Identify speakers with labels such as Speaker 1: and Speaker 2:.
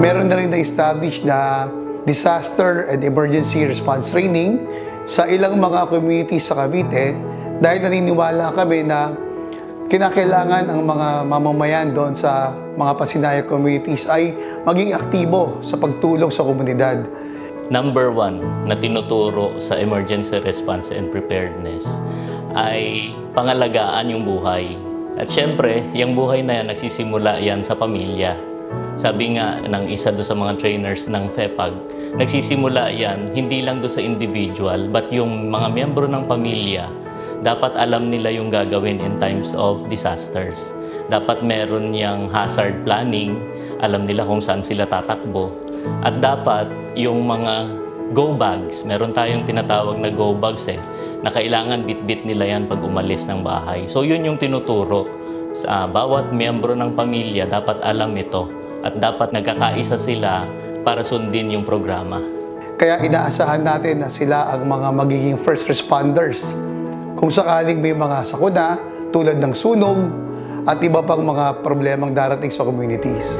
Speaker 1: Meron na rin na-establish na disaster and emergency response training sa ilang mga communities sa Cavite dahil naniniwala kami na kinakailangan ang mga mamamayan doon sa mga pasinaya communities ay maging aktibo sa pagtulong sa komunidad.
Speaker 2: Number one na tinuturo sa emergency response and preparedness ay pangalagaan yung buhay. At syempre, yung buhay na yan, nagsisimula yan sa pamilya. Sabi nga ng isa do sa mga trainers ng FEPAG, nagsisimula yan hindi lang do sa individual, but yung mga miyembro ng pamilya, dapat alam nila yung gagawin in times of disasters. Dapat meron yung hazard planning, alam nila kung saan sila tatakbo. At dapat yung mga go bags, meron tayong tinatawag na go bags eh, na kailangan bit-bit nila yan pag umalis ng bahay. So yun yung tinuturo sa bawat miyembro ng pamilya, dapat alam ito at dapat nagkakaisa sila para sundin yung programa.
Speaker 1: Kaya inaasahan natin na sila ang mga magiging first responders. Kung sakaling may mga sakuna tulad ng sunog at iba pang mga problemang darating sa communities.